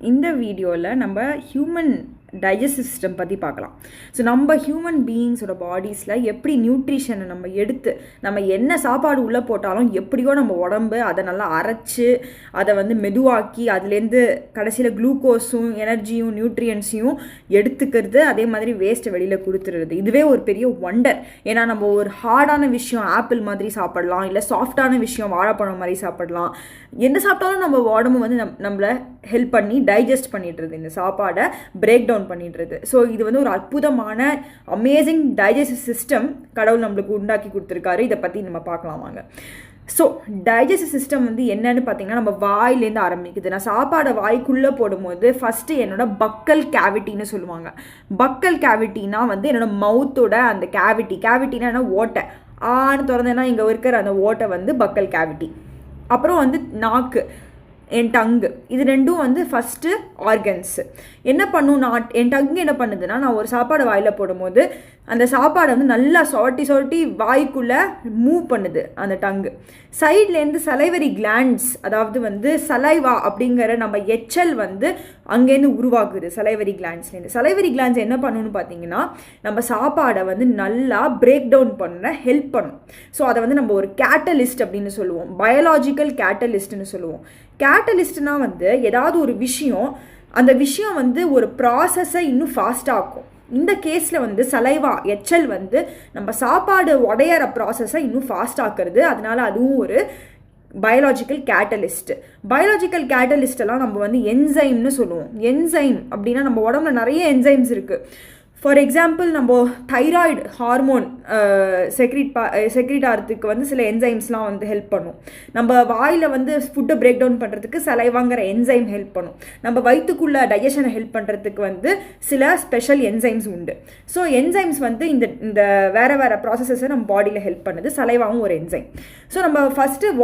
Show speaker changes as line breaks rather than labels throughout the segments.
இந்த வீடியோவில் நம்ம ஹியூமன் டைஜஸ்டிவ் சிஸ்டம் பற்றி பார்க்கலாம். ஸோ நம்ம ஹியூமன் பீயிங்ஸோட பாடிஸில் எப்படி நியூட்ரிஷனை நம்ம எடுத்து நம்ம என்ன சாப்பாடு உள்ளே போட்டாலும் எப்படியோ நம்ம உடம்பு அதை நல்லா அரைச்சு அதை வந்து மெதுவாக்கி அதுலேருந்து கடைசியில் குளுக்கோஸும் எனர்ஜியும் நியூட்ரியன்ஸையும் எடுத்துக்கிறது அதே மாதிரி வேஸ்ட்டை வெளியில் கொடுத்துருது இதுவே ஒரு பெரிய ஒண்டர் ஏன்னா நம்ம ஒரு ஹார்டான விஷயம் ஆப்பிள் மாதிரி சாப்பிடலாம் இல்லை சாஃப்டான விஷயம் வாழைப்பழம் மாதிரி சாப்பிடலாம். என்ன சாப்பிட்டாலும் நம்ம உடம்பு வந்து நம் நம்மளை ஹெல்ப் பண்ணி டைஜஸ்ட் பண்ணிடுறது. இந்த சாப்பாடை பிரேக் டவுன் பண்ணிடுறது. ஸோ இது வந்து ஒரு அற்புதமான அமேசிங் டைஜஸ்டிவ் சிஸ்டம் கடவுள் நம்மளுக்கு உண்டாக்கி கொடுத்துருக்காரு. இதை பற்றி நம்ம பார்க்கலாம் வாங்க. ஸோ டைஜஸ்டிவ் சிஸ்டம் வந்து என்னன்னு பார்த்தீங்கன்னா நம்ம வாயிலேருந்து ஆரம்பிக்குது. நான் சாப்பாடை வாய்க்குள்ளே போடும்போது ஃபஸ்ட்டு என்னோட பக்கல் கேவிட்டின்னு சொல்லுவாங்க. பக்கல் கேவிட்டினா வந்து என்னோட மவுத்தோட அந்த கேவிட்டி கேவிட்டினா என்ன? ஓட்டை. ஆன்னு திறந்தேன்னா இங்கே இருக்கிற அந்த ஓட்டை வந்து பக்கல் கேவிட்டி அப்புறம் வந்து நாக்கு. என் டங்கு இது ரெண்டும் வந்து ஃபஸ்ட்டு ஆர்கன்ஸு என்ன பண்ணும் நான் என் டங்கு என்ன பண்ணுதுன்னா நான் ஒரு சாப்பாடு வாயில் போடும்போது அந்த சாப்பாடை வந்து நல்லா சொரட்டி சொரட்டி வாய்க்குள்ளே மூவ் பண்ணுது அந்த டங்கு சைட்லேருந்து சலைவரி கிளாண்ட்ஸ் அதாவது வந்து சலைவா அப்படிங்கிற நம்ம எச்சல் வந்து அங்கேருந்து உருவாக்குது சலைவரி கிளாண்ட்ஸ்லேருந்து சலைவரி கிளாண்ட்ஸ் என்ன பண்ணணும்னு பார்த்தீங்கன்னா நம்ம சாப்பாடை வந்து நல்லா பிரேக் டவுன் பண்ண ஹெல்ப் பண்ணும். ஸோ அதை வந்து நம்ம ஒரு கேட்டலிஸ்ட் அப்படின்னு சொல்லுவோம். பயாலாஜிக்கல் கேட்டலிஸ்ட்னு சொல்லுவோம். கேட்டலிஸ்ட்னா வந்து ஏதாவது ஒரு விஷயம் அந்த விஷயம் வந்து ஒரு ப்ராசஸை இன்னும் ஃபாஸ்ட்டாக்கும் இந்த கேஸில் வந்து சலைவா எச்சல் வந்து நம்ம சாப்பாடு உடையிற ப்ராசஸை இன்னும் ஃபாஸ்ட் ஆக்குறது. அதனால அதுவும் ஒரு பயாலாஜிக்கல் கேட்டலிஸ்ட் பயாலாஜிக்கல் கேட்டலிஸ்டெல்லாம் நம்ம வந்து என்சைம்னு சொல்லுவோம். என்சைம் அப்படின்னா நம்ம உடம்புல நிறைய என்சைம்ஸ் இருக்குது ஃபார் எக்ஸாம்பிள் நம்ம தைராய்டு ஹார்மோன் செக்ரிட் பா செக்ரிட் ஆகிறதுக்கு வந்து சில என்சைம்ஸ்லாம் வந்து ஹெல்ப் பண்ணும். நம்ம வாயில் வந்து ஃபுட்டை பிரேக் டவுன் பண்ணுறதுக்கு சலைவாங்கிற என்சைம் ஹெல்ப் பண்ணும். நம்ம வயிற்றுக்குள்ள டைஜஷனை ஹெல்ப் பண்ணுறதுக்கு வந்து சில ஸ்பெஷல் என்சைம்ஸ் உண்டு. ஸோ என்சைம்ஸ் வந்து இந்த இந்த வேறு வேறு ப்ராசஸஸை நம்ம பாடியில் ஹெல்ப் பண்ணுது. சலைவாகவும் ஒரு என்சைம் ஸோ நம்ம ஃபஸ்ட்டு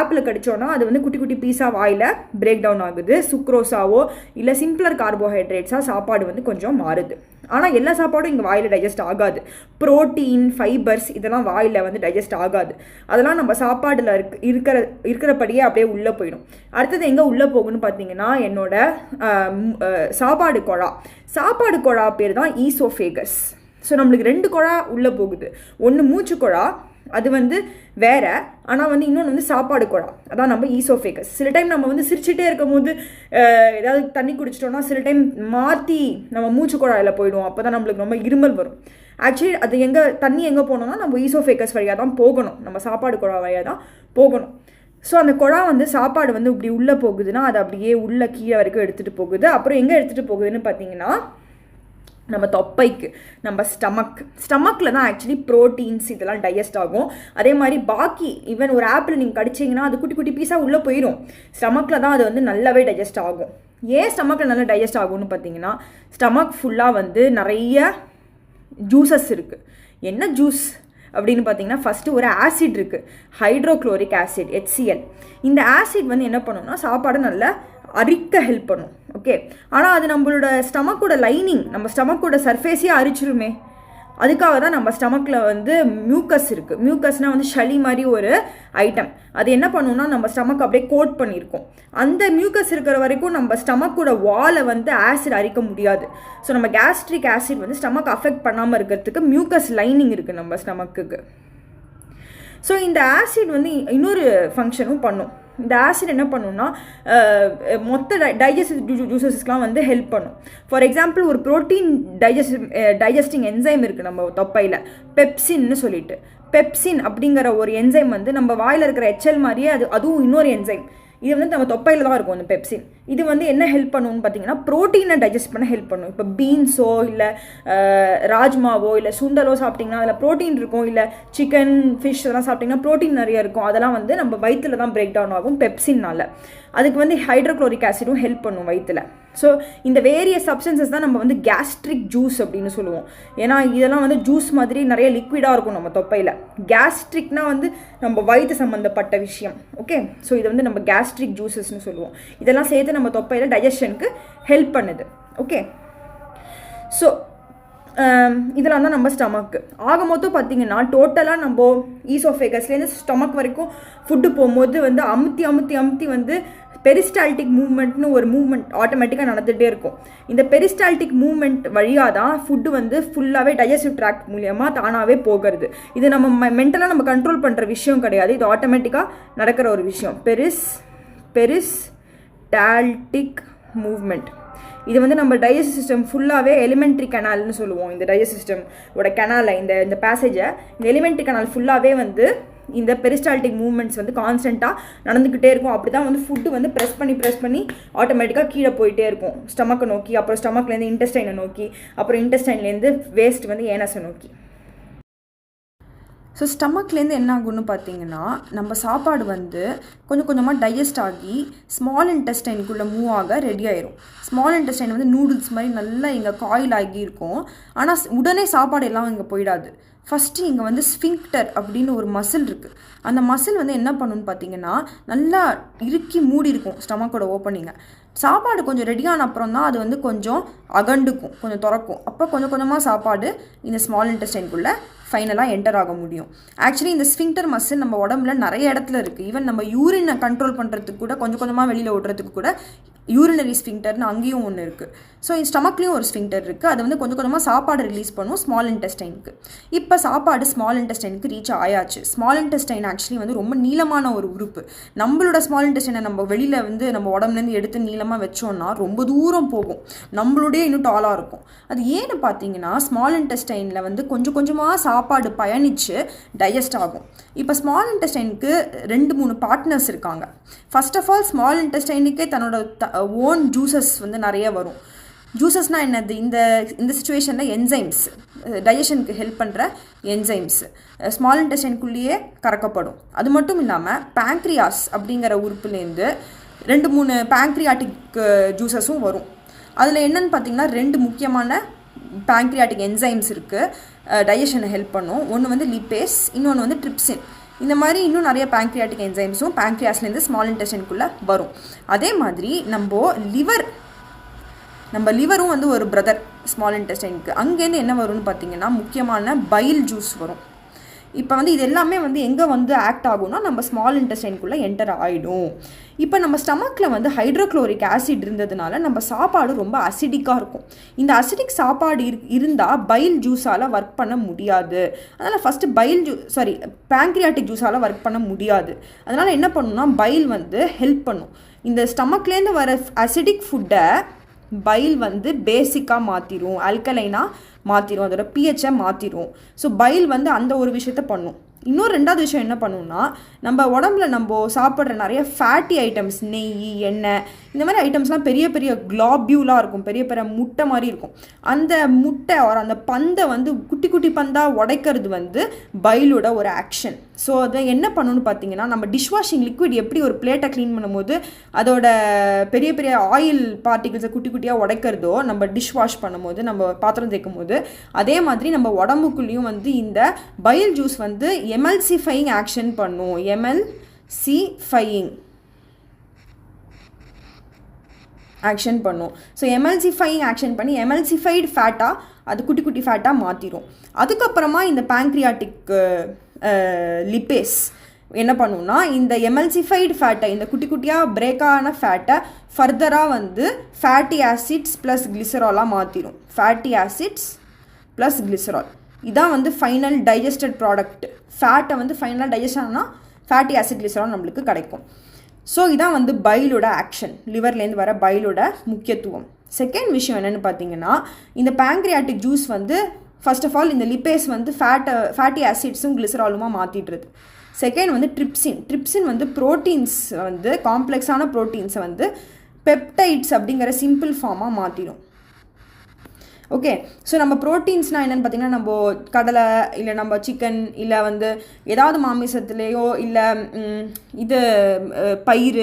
ஆப்பிள் கடிச்சோன்னா அது வந்து குட்டி குட்டி பீஸாக வாயில் பிரேக் டவுன் ஆகுது சுக்ரோஸாவோ இல்லை சிம்பிளர் கார்போஹைட்ரேட்ஸாக சாப்பாடு வந்து கொஞ்சம் மாறுது. ஆனால் எல்லா சாப்பாடும் இங்கே வாயில் டைஜஸ்ட் ஆகாது. ப்ரோட்டீன் ஃபைபர்ஸ் இதெல்லாம் வாயில் வந்து டைஜஸ்ட் ஆகாது. அதெல்லாம் நம்ம சாப்பாடில் இருக் இருக்கிற இருக்கிறபடியே அப்படியே உள்ளே போயிடும். அடுத்தது எங்கே உள்ளே போகும்னு பார்த்தீங்கன்னா என்னோட சாப்பாடு குழா. சாப்பாடு குழா பேர் தான் ஈசோஃபேகஸ் ஸோ நம்மளுக்கு ரெண்டு குழா உள்ளே போகுது. ஒன்று மூச்சு குழா அது வந்து வேற. ஆனால் வந்து இன்னொன்று வந்து சாப்பாடு குழா அதான் நம்ம ஈசோஃபேக்கஸ் சில டைம் நம்ம வந்து சிரிச்சுட்டே இருக்கும் போது ஏதாவது தண்ணி குடிச்சிட்டோம்னா சில டைம் மாற்றி நம்ம மூச்சு குழாயில் போயிடுவோம். அப்போ தான் நம்மளுக்கு ரொம்ப இருமல் வரும். ஆக்சுவலி அது எங்கே தண்ணி எங்கே போனோம்னா நம்ம ஈசோஃபேக்கஸ் வழியாக தான் போகணும். நம்ம சாப்பாடு குழா வழியாக தான் போகணும். ஸோ அந்த குழா வந்து சாப்பாடு வந்து இப்படி உள்ளே போகுதுன்னா அது அப்படியே உள்ளே கீழே வரைக்கும் எடுத்துகிட்டு போகுது. அப்புறம் எங்கே எடுத்துகிட்டு போகுதுன்னு பார்த்தீங்கன்னா நம்ம தொப்பைக்கு நம்ம ஸ்டமக் ஸ்டமக்கில் தான் ஆக்சுவலி ப்ரோட்டீன்ஸ் இதெல்லாம் டைஜஸ்ட் ஆகும். அதே மாதிரி பாக்கி ஈவன் ஒரு ஆப்பிள் நீங்கள் கடிச்சிங்கன்னா அது குட்டி குட்டி பீஸாக உள்ளே போயிடும். ஸ்டமக்கில் தான் அது வந்து நல்லாவே டைஜஸ்ட் ஆகும். ஏன் ஸ்டமக்கில் நல்லா டைஜஸ்ட் ஆகும்னு பார்த்தீங்கன்னா ஸ்டமக் ஃபுல்லாக வந்து நிறைய ஜூஸஸ் இருக்குது என்ன ஜூஸ் அப்படின்னு பார்த்தீங்கன்னா ஃபஸ்ட்டு ஒரு ஆசிட் இருக்குது ஹைட்ரோக்ளோரிக் ஆசிட் ஹெச்சிஎல் இந்த ஆசிட் வந்து என்ன பண்ணும்னா சாப்பாடை நல்லா அரிக்க ஹெல்ப் பண்ணும். ஓகே ஆனால் அது நம்மளோட ஸ்டமக்கோட லைனிங் நம்ம ஸ்டமக்கோட சர்ஃபேஸே அரிச்சிருமே. அதுக்காக தான் நம்ம ஸ்டமக்கில் வந்து மியூக்கஸ் இருக்குது மியூக்கஸ்னால் வந்து சளி மாதிரி ஒரு ஐட்டம் அது என்ன பண்ணுன்னா நம்ம ஸ்டமக் அப்படியே கோட் பண்ணியிருக்கோம் அந்த மியூக்கஸ் இருக்கிற வரைக்கும் நம்ம ஸ்டமக்கோட வாலை வந்து ஆசிட் அரிக்க முடியாது. ஸோ நம்ம கேஸ்ட்ரிக் ஆசிட் வந்து ஸ்டமக் அஃபெக்ட் பண்ணாமல் இருக்கிறதுக்கு மியூக்கஸ் லைனிங் இருக்குது நம்ம ஸ்டமக்குக்கு ஸோ இந்த ஆசிட் வந்து இன்னொரு ஃபங்க்ஷனும் பண்ணும். இந்த ஆசிட் என்ன பண்ணுன்னா மொத்த டைஜஸ்டிவ் ஜூசஸ்க்கெலாம் வந்து ஹெல்ப் பண்ணும். ஃபார் எக்ஸாம்பிள் ஒரு ப்ரோட்டீன் டைஜஸ்ட் டைஜஸ்டிங் என்சைம் இருக்குது நம்ம தொப்பையில். பெப்சின்னு சொல்லிட்டு. பெப்சின் அப்படிங்கிற ஒரு என்சைம் வந்து நம்ம வாயில் இருக்கிற எச்எல் மாதிரியே அது அதுவும் இன்னொரு என்சைம் இது வந்து நம்ம தொப்பையில் தான் இருக்கும் அந்த பெப்சின் இது வந்து என்ன ஹெல்ப் பண்ணுன்னு பார்த்தீங்கன்னா ப்ரோட்டீனை டைஜஸ்ட் பண்ண ஹெல்ப் பண்ணும். இப்போ பீன்ஸோ இல்லை ராஜ்மாவோ இல்லை சுண்டலோ சாப்பிட்டிங்கன்னா அதில் ப்ரோட்டீன் இருக்கும். இல்லை சிக்கன் ஃபிஷ் அதெல்லாம் சாப்பிட்டிங்கன்னா ப்ரோட்டீன் நிறைய இருக்கும். அதெல்லாம் வந்து நம்ம வயிற்றில் தான் பிரேக் டவுன் ஆகும் பெப்சின்னால். அதுக்கு வந்து ஹைட்ரோக்ளோரிக் ஆசிடும் ஹெல்ப் பண்ணும் வயிற்றில் ஸோ இந்த வேரியஸ் சப்ஸ்டன்சஸ் தான் நம்ம வந்து கேஸ்ட்ரிக் ஜூஸ் அப்படின்னு சொல்லுவோம். ஏன்னா இதெல்லாம் வந்து ஜூஸ் மாதிரி நிறைய லிக்விடாக இருக்கும் நம்ம தொப்பையில். கேஸ்ட்ரிக்னா வந்து நம்ம வயிற்று சம்மந்தப்பட்ட விஷயம். ஓகே ஸோ இதை வந்து நம்ம கேஸ்ட்ரிக் ஜூஸஸ்னு சொல்லுவோம். இதெல்லாம் சேர்த்து நம்ம தொப்பையில் டைஜஷனுக்கு ஹெல்ப் பண்ணுது. ஓகே ஸோ இதெல்லாம் தான் நம்ம ஸ்டமக்கு ஆக மொத்தம் பார்த்தீங்கன்னா டோட்டலாக நம்ம ஈசோஃபேகஸ்லேருந்து ஸ்டமக் வரைக்கும் ஃபுட்டு போகும்போது வந்து அமுத்தி அமுத்தி அமுத்தி வந்து பெரிஸ்டால்டிக் மூவ்மெண்ட்னு ஒரு மூவ்மெண்ட் ஆட்டோமேட்டிக்காக நடந்துகிட்டே இருக்கும். இந்த பெரிஸ்டால்டிக் மூவ்மெண்ட் வழியாக தான் ஃபுட்டு வந்து ஃபுல்லாகவே டைஜஸ்டிவ் ட்ராக்ட் மூலியமாக தானாகவே போகிறது. இது நம்ம மென்டலாக நம்ம கண்ட்ரோல் பண்ணுற விஷயம் கிடையாது. இது ஆட்டோமேட்டிக்காக நடக்கிற ஒரு விஷயம். பெரிஸ் பெரிஸ் டால்டிக் மூவ்மெண்ட் இது வந்து நம்ம டைஜஸ்ட் சிஸ்டம் ஃபுல்லாகவே எலிமெண்ட்ரி கனால்னு சொல்லுவோம். இந்த டைஜஸ்ட் சிஸ்டம் ஓட கனாலை இந்த இந்த பேசேஜை இந்த எலிமெண்ட்ரி கனால் ஃபுல்லாகவே வந்து இந்த பெரிஸ்டால்டிக் மூவ்மெண்ட்ஸ் வந்து கான்ஸ்டண்ட்டாக நடந்துக்கிட்டே இருக்கும். அப்படி தான் வந்து ஃபுட்டு வந்து ப்ரெஸ் பண்ணி ப்ரெஸ் பண்ணி ஆட்டோமேட்டிக்காக கீழே போயிட்டே இருக்கும். ஸ்டமக்கை நோக்கி அப்புறம் ஸ்டமக்லேருந்து இன்டெஸ்டைனை நோக்கி அப்புறம் இன்டெஸ்டைன்லேருந்து வேஸ்ட் வந்து ஏனஸை நோக்கி. ஸோ ஸ்டமக்லேருந்து என்ன ஆகும்னு பார்த்தீங்கன்னா நம்ம சாப்பாடு வந்து கொஞ்சம் கொஞ்சமாக டைஜஸ்ட் ஆகி ஸ்மால் இன்டெஸ்டைனுக்குள்ளே மூவ் ஆக ரெடி ஆயிரும். ஸ்மால் இன்டெஸ்டைன் வந்து நூடுல்ஸ் மாதிரி நல்லா இங்கே காயில் ஆகி இருக்கும். ஆனால் உடனே சாப்பாடு எல்லாம் இங்கே போயிடாது. ஃபஸ்ட்டு இங்கே வந்து ஸ்பிங்க்டர் அப்படின்னு ஒரு மசில் இருக்குது அந்த மசில் வந்து என்ன பண்ணுன்னு பார்த்தீங்கன்னா நல்லா இறுக்கி மூடி இருக்கும் ஸ்டமக்கோட ஓப்பனிங்கை சாப்பாடு கொஞ்சம் ரெடியான அப்புறம் தான் அது வந்து கொஞ்சம் அகண்டுக்கும் கொஞ்சம் திறக்கும். அப்போ கொஞ்சம் கொஞ்சமாக சாப்பாடு இந்த ஸ்மால் இன்டெஸ்டைன்குள்ளே ஃபைனலாக என்டர் ஆக முடியும். ஆக்சுவலி இந்த ஸ்பிங்டர் மசில் நம்ம உடம்புல நிறைய இடத்துல இருக்குது ஈவன் நம்ம யூரினை கண்ட்ரோல் பண்ணுறதுக்கு கூட கொஞ்சம் கொஞ்சமாக வெளியில் விடுறதுக்கு கூட யூரினரி ஸ்பிங்டர்னு அங்கேயும் ஒன்று இருக்குது ஸோ ஸ்டமக்லேயும் ஒரு ஸ்பிங்டர் இருக்குது அது வந்து கொஞ்சம் கொஞ்சமாக சாப்பாடு ரிலீஸ் பண்ணும் ஸ்மால் இன்டெஸ்டைனுக்கு இப்போ சாப்பாடு ஸ்மால் இன்டெஸ்டைனுக்கு ரீச் ஆயாச்சு. ஸ்மால் இன்டெஸ்டைன் ஆக்சுவலி வந்து ரொம்ப நீளமான ஒரு உறுப்பு. நம்மளோட ஸ்மால் இன்டெஸ்டைனை நம்ம வெளியில் வந்து நம்ம உடம்புலேருந்து எடுத்து நீளமாக வச்சோம்னா ரொம்ப தூரம் போகும். நம்மளுடைய இன்னும் டாலாக இருக்கும். அது ஏன்னு பார்த்தீங்கன்னா ஸ்மால் இன்டெஸ்டைனில் வந்து கொஞ்சம் கொஞ்சமாக சாப்பாடு பயணித்து டைஜஸ்ட் ஆகும். இப்போ ஸ்மால் இன்டெஸ்டைனுக்கு ரெண்டு மூணு பார்ட்னர்ஸ் இருக்காங்க. ஃபர்ஸ்ட் ஆஃப் ஆல் ஸ்மால் இன்டெஸ்டைனுக்கே தன்னோட ஓன் ஜூசஸ் வந்து நிறைய வரும். ஜூசஸ்னால் என்னது? இந்த இந்த சுச்சுவேஷனில் என்சைம்ஸ் டைஜஷனுக்கு ஹெல்ப் பண்ணுற என்சைம்ஸ் ஸ்மால் இன்டெஸ்டைனுக்குள்ளேயே கறக்கப்படும். அது மட்டும் இல்லாமல் பேங்க்ரியாஸ் அப்படிங்கிற உறுப்புலேருந்து ரெண்டு மூணு பேங்க்ரியாட்டிக் ஜூசஸும் வரும். அதில் என்னன்னு பார்த்தீங்கன்னா ரெண்டு முக்கியமான பேங்க்ரியாட்டிக் என்சைம்ஸ் இருக்குது டைஜஷனை ஹெல்ப் பண்ணும். ஒன்று வந்து லிப்பேஸ் இன்னொன்று வந்து ட்ரிப்சின் இந்த மாதிரி இன்னும் நிறைய பேங்க்ரியாட்டிக் என்சைம்ஸும் பேங்க்ரியாஸ்லேருந்து ஸ்மால் இன்டெஸ்டைனுக்குள்ளே வரும். அதே மாதிரி நம்ம லிவர் நம்ம லிவரும் வந்து ஒரு பிரதர் ஸ்மால் இன்டெஸ்டைனுக்கு அங்கேருந்து என்ன வரும்னு பார்த்தீங்கன்னா முக்கியமான பைல் ஜூஸ் வரும். இப்போ வந்து இது எல்லாமே வந்து எங்கே வந்து ஆக்ட் ஆகும்னா நம்ம ஸ்மால் இன்டெஸ்டைனுக்குள்ளே என்டர் ஆகிடும் இப்போ நம்ம ஸ்டமக்கில் வந்து ஹைட்ரோக்ளோரிக் ஆசிட் இருந்ததுனால நம்ம சாப்பாடு ரொம்ப அசிடிக்காக இருக்கும். இந்த அசிடிக் சாப்பாடு இரு இருந்தால் பைல் ஜூஸால் ஒர்க் பண்ண முடியாது. அதனால் ஃபஸ்ட்டு பைல் ஜூ சாரி பேங்க்ரியாட்டிக் ஜூஸால் ஒர்க் பண்ண முடியாது. அதனால் என்ன பண்ணணும்னா பைல் வந்து ஹெல்ப் பண்ணும். இந்த ஸ்டமக்லேருந்து வர அசிடிக் ஃபுட்டை பைல் வந்து பேசிக்காக மாற்றிடும் அல்கலைனாக மாற்றிடும் அதோட பிஹெச்சை மாற்றிடும் ஸோ பைல் வந்து அந்த ஒரு விஷயத்த பண்ணும். இன்னொரு ரெண்டாவது விஷயம் என்ன பண்ணுன்னா நம்ம உடம்புல நம்ம சாப்பிட்ற நிறைய ஃபேட்டி ஐட்டம்ஸ் நெய் எண்ணெய் இந்த மாதிரி ஐட்டம்ஸ்லாம் பெரிய பெரிய குளாபியூலாக இருக்கும். பெரிய பெரிய முட்டை மாதிரி இருக்கும். அந்த முட்டை ஒரு அந்த பந்தை வந்து குட்டி குட்டி பந்தாக உடைக்கிறது வந்து பைலோட ஒரு ஆக்ஷன் ஸோ அதை என்ன பண்ணணும்னு பார்த்தீங்கன்னா நம்ம டிஷ்வாஷிங் லிக்விட் எப்படி ஒரு பிளேட்டை க்ளீன் பண்ணும்போது அதோட பெரிய பெரிய ஆயில் பார்ட்டிகிள்ஸை குட்டி குட்டியாக உடைக்கிறதோ நம்ம டிஷ் வாஷ் பண்ணும்போது நம்ம பாத்திரம் தேய்க்கும் போது அதே மாதிரி நம்ம உடம்புக்குள்ளேயும் வந்து இந்த பயில் ஜூஸ் வந்து எம்எல்சிஃபையிங் ஆக்ஷன் பண்ணும். எம்எல்சிஃபையிங் ஆக்ஷன் பண்ணும். ஸோ எம்எல்சிஃபை ஆக்ஷன் பண்ணி எம்எல்சிஃபைடு ஃபேட்டாக அது குட்டி குட்டி ஃபேட்டாக மாற்றிடும் அதுக்கப்புறமா இந்த பேங்க்ரியாட்டிக் லிப்பேஸ் என்ன பண்ணுன்னா இந்த எமல்சிஃபைடு ஃபேட்டை இந்த குட்டி குட்டியாக பிரேக்கான ஃபேட்டை ஃபர்தராக வந்து ஃபேட்டி ஆசிட்ஸ் ப்ளஸ் கிளிசராலாக மாற்றிடும் ஃபேட்டி ஆசிட்ஸ் ப்ளஸ் கிளிசரால் இதான் வந்து ஃபைனல் டைஜஸ்டட் ப்ராடக்ட் ஃபேட்டை வந்து ஃபைனலாக டைஜஸ்ட் ஆனால் ஃபேட்டி ஆசிட் கிளிசரால் நம்மளுக்கு கிடைக்கும். ஸோ இதான் வந்து பைலோட ஆக்ஷன் லிவர்லேருந்து வர பைலோட முக்கியத்துவம். செகண்ட் விஷயம் என்னென்னு பார்த்தீங்கன்னா இந்த பேங்க்ரியாட்டிக் ஜூஸ் வந்து ஃபர்ஸ்ட் ஆஃப் ஆல் இந்த லிப்பேஸ் வந்து ஃபேட்டை ஃபேட்டி ஆசிட்ஸும் கிளிசராலுமா மாற்றிடுறது செகண்ட் வந்து ட்ரிப்சின் ட்ரிப்சின் வந்து ப்ரோட்டீன்ஸ் வந்து காம்ப்ளெக்ஸான ப்ரோட்டீன்ஸை வந்து பெப்டைட்ஸ் அப்படிங்கிற சிம்பிள் ஃபார்மாக மாற்றிடும் ஓகே ஸோ நம்ம ப்ரோட்டீன்ஸ்னால் என்னென்னு பார்த்தீங்கன்னா நம்ம கடலை இல்லை நம்ம சிக்கன் இல்லை வந்து ஏதாவது மாமிசத்துலேயோ இல்லை இது பயிர்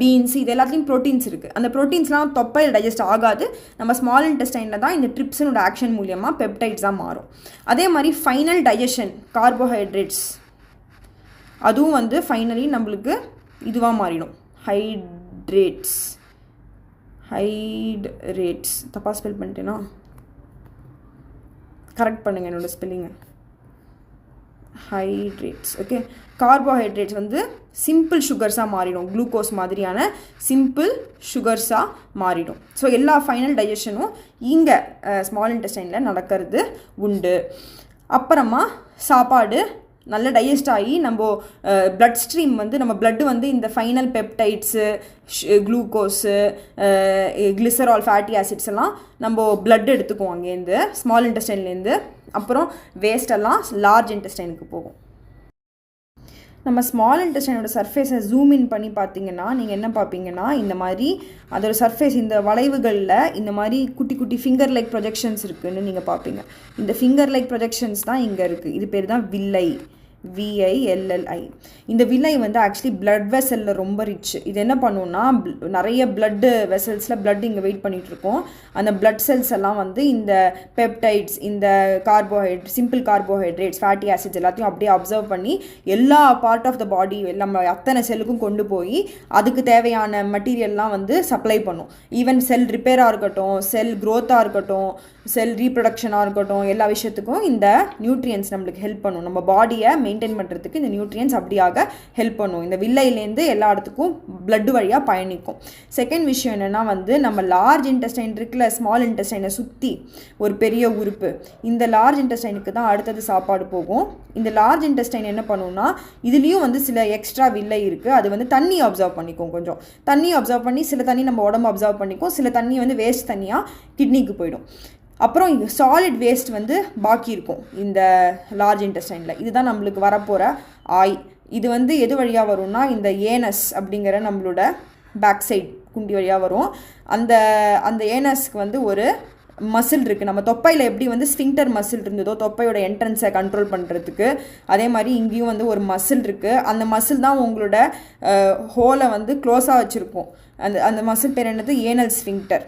பீன்ஸ் இது எல்லாத்துலேயும் ப்ரோட்டீன்ஸ் இருக்குது அந்த ப்ரோட்டீன்ஸ்லாம் தொப்பையில் டைஜஸ்ட் ஆகாது. நம்ம ஸ்மால் இன்டெஸ்டைனில் தான் இந்த ட்ரிப்ஸனோட ஆக்ஷன் மூலியமாக பெப்டைட்ஸாக மாறும். அதே மாதிரி ஃபைனல் டைஜஷன் கார்போஹைட்ரேட்ஸ் அதுவும் வந்து ஃபைனலி நம்மளுக்கு இதுவாக மாறிடும். ஹைட்ரேட்ஸ் ஹைட்ரேட்ஸ் தப்பாக ஸ்பெல் பண்ணிட்டேன்னா கரெக்ட் பண்ணுங்கள் என்னோடய ஸ்பெல்லிங்கை ஹைட்ரேட்ஸ் ஓகே கார்போஹைட்ரேட்ஸ் வந்து சிம்பிள் சுகர்ஸாக மாறிடும். குளுக்கோஸ் மாதிரியான சிம்பிள் சுகர்ஸாக மாறிடும். ஸோ எல்லா ஃபைனல் டைஜஷனும் இங்கே ஸ்மால் இன்டெஸ்டைனில் நடக்கிறது உண்டு. அப்புறமா சாப்பாடு நல்ல டைஜஸ்ட் ஆகி நம்ம பிளட் ஸ்ட்ரீம் வந்து நம்ம பிளட்டு வந்து இந்த final peptides glucose glycerol fatty acids எல்லாம் நம்ம பிளட் எடுத்துக்குவோம் அங்கேருந்து ஸ்மால் இன்டெஸ்டைன்லேருந்து அப்புறம் வேஸ்டெல்லாம் லார்ஜ் இன்டெஸ்டைனுக்கு போகும். நம்ம ஸ்மால் இன்டெஸ்டைனோட சர்ஃபேஸை ஜூம் இன் பண்ணி பார்த்தீங்கன்னா நீங்கள் என்ன பார்ப்பீங்கன்னா இந்த மாதிரி அதோட சர்ஃபேஸ் இந்த வளைவுகளில் இந்த மாதிரி குட்டி குட்டி ஃபிங்கர் லைக் ப்ரொஜெக்ஷன்ஸ் இருக்குன்னு நீங்கள் பார்ப்பீங்க. இந்த ஃபிங்கர் லைக் ப்ரொஜெக்ஷன்ஸ் தான் இங்கே இருக்குது இது பேர் தான் வில்லை. விஐஎல்எல்ஐ இந்த வில்லை வந்து ஆக்சுவலி பிளட் வெசலில் ரொம்ப ரிச் இது என்ன பண்ணுன்னா நிறைய பிளட்டு வெசல்ஸில் பிளட் இங்கே வெயிட் பண்ணிகிட்ருக்கோம் அந்த பிளட் செல்ஸ் எல்லாம் வந்து இந்த பெப்டைட்ஸ் இந்த carbohydrate simple carbohydrates fatty acids எல்லாத்தையும் அப்படியே அப்சர்வ் பண்ணி எல்லா பார்ட் ஆஃப் த பாடி நம்ம அத்தனை செல்லுக்கும் கொண்டு போய் அதுக்கு தேவையான மெட்டீரியல்லாம் வந்து சப்ளை பண்ணும். ஈவன் செல் ரிப்பேராக இருக்கட்டும் செல் க்ரோத்தாக இருக்கட்டும் செல் ரீப்ரொடக்ஷனாக இருக்கட்டும் எல்லா விஷயத்துக்கும் இந்த நியூட்ரியன்ஸ் நம்மளுக்கு ஹெல்ப் பண்ணும். நம்ம பாடியை மெயின்டைன் பண்ணுறதுக்கு இந்த நியூட்ரியன்ஸ் அப்படியாக ஹெல்ப் பண்ணும். இந்த வில்லையிலேருந்து எல்லா இடத்துக்கும் பிளட் வழியாக பயணிக்கும். செகண்ட் விஷயம் என்னென்னா வந்து நம்ம லார்ஜ் இன்டெஸ்டைன் இருக்குல்ல ஸ்மால் இன்டெஸ்டைனை சுற்றி ஒரு பெரிய உறுப்பு. இந்த லார்ஜ் இன்டெஸ்டைனுக்கு தான் அடுத்தது சாப்பாடு போகும். இந்த லார்ஜ் இன்டெஸ்டைன் என்ன பண்ணும்னா இதுலேயும் வந்து சில எக்ஸ்ட்ரா வில்லை இருக்குது அது வந்து தண்ணி அப்சர்வ் பண்ணிக்கும் கொஞ்சம். தண்ணி அப்சர்வ் பண்ணி சில தண்ணி நம்ம உடம்பு அப்சர்வ் பண்ணிக்கும். சில தண்ணி வந்து வேஸ்ட் தண்ணியாக கிட்னிக்கு போயிடும். அப்புறம் சாலிட் வேஸ்ட் வந்து பாக்கி இருக்கும் இந்த லார்ஜ் இன்டெஸ்டைனில் இதுதான் நம்மளுக்கு வரப்போகிற ஆய். இது வந்து எது வழியாக வரும்னா இந்த ஏனஸ் அப்படிங்கிற நம்மளோட பேக் சைட் குண்டி வழியாக வரும். அந்த அந்த ஏனஸ்க்கு வந்து ஒரு மசில் இருக்குது நம்ம தொப்பையில் எப்படி வந்து ஸ்பிங்டர் மசில் இருந்ததோ தொப்பையோட என்ட்ரன்ஸை கண்ட்ரோல் பண்ணுறதுக்கு அதே மாதிரி இங்கேயும் வந்து ஒரு மசில் இருக்குது அந்த மசில் தான் உங்களோட ஹோலை வந்து க்ளோஸாக வச்சுருக்கும். அந்த அந்த மசில் பேர் என்னது? ஏனல் ஸ்பிங்டர்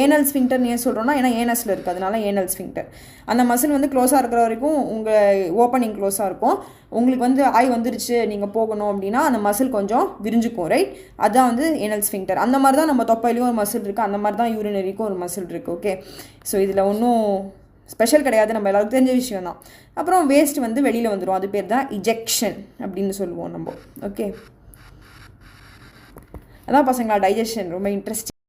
ஏனல் ஸ்விங்டர்னு ஏன் சொல்கிறோன்னா ஏன்னா ஏனஸில் இருக்குது அதனால ஏனல் ஸ்விங்டர் அந்த மசில் வந்து க்ளோஸாக இருக்கிற வரைக்கும் உங்கள் ஓப்பனிங் க்ளோஸாக இருக்கும். உங்களுக்கு வந்து ஆய் வந்துருச்சு நீங்கள் போகணும் அப்படின்னா அந்த மசில் கொஞ்சம் விரிஞ்சுக்கும் ரைட் அதுதான் வந்து ஏனல் ஸ்விங்டர் அந்த மாதிரி தான் நம்ம தொப்பையிலையும் ஒரு மசில் இருக்குது அந்த மாதிரி தான் யூரினரிக்கும் ஒரு மசில் இருக்குது ஓகே ஸோ இதில் ஒன்றும் ஸ்பெஷல் கிடையாது. நம்ம எல்லாருக்கும் தெரிஞ்ச விஷயம் தான். அப்புறம் வேஸ்ட் வந்து வெளியில் வந்துடும் அது பேர் தான் இஜெக்ஷன் அப்படின்னு சொல்லுவோம் நம்ம ஓகே அதான் பசங்களா டைஜஷன் ரொம்ப இன்ட்ரெஸ்டிங்